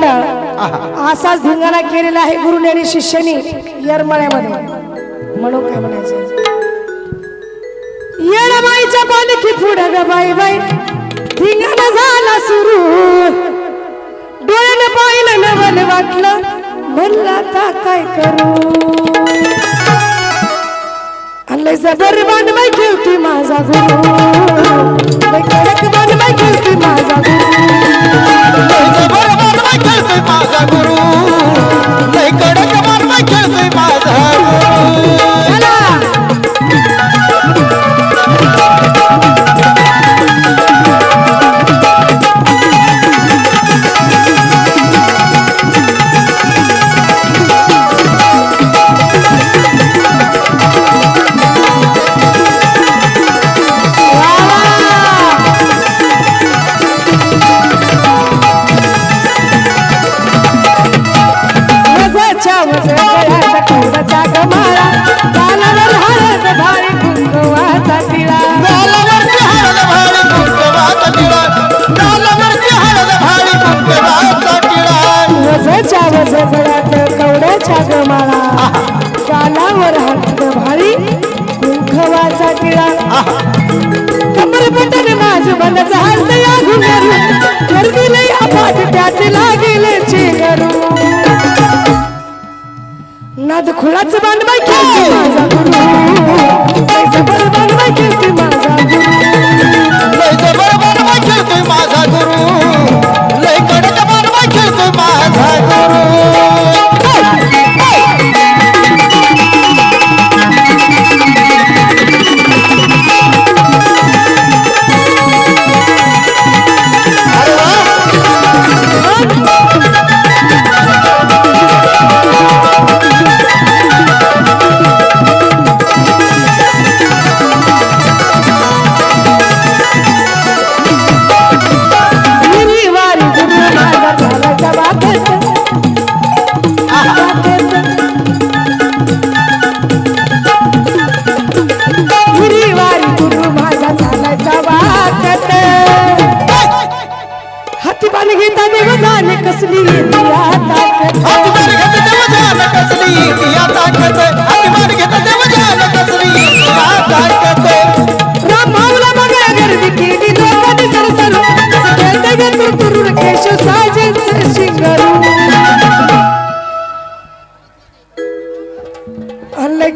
मित्रांनो असाच धिंगाणा केलेला आहे गुरुने आणि शिष्यानी येरमाळ्यामध्ये. म्हणून काय म्हणायचं? येडबाईच्या पालखी पुढं ग बाई बाई धिंगाणा झाला सुरू. डोळ्यानं पाहिलं नवल वाटलं म्हणलं आता काय करू? आणि जबर बांधवाय ठेवती माझा गुरु. गमाळा गालावर हळद भारी कुंकवाचा टिळा गालावरती हळद भारी कुंकवाचा टिळा गालावरती हळद भारी कुंकवाचा टिळा वजाच्या वज गळ्यात कवड्याच्या गमाळा. गालावर हळद भारी कुंकवाचा टिळा कमर बटन माझ बंदच हात नाद खुलाच बांधबाई खेळते माझा गुरु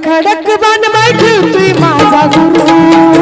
खडक बांध माय ठेवतोय माझा गुरु.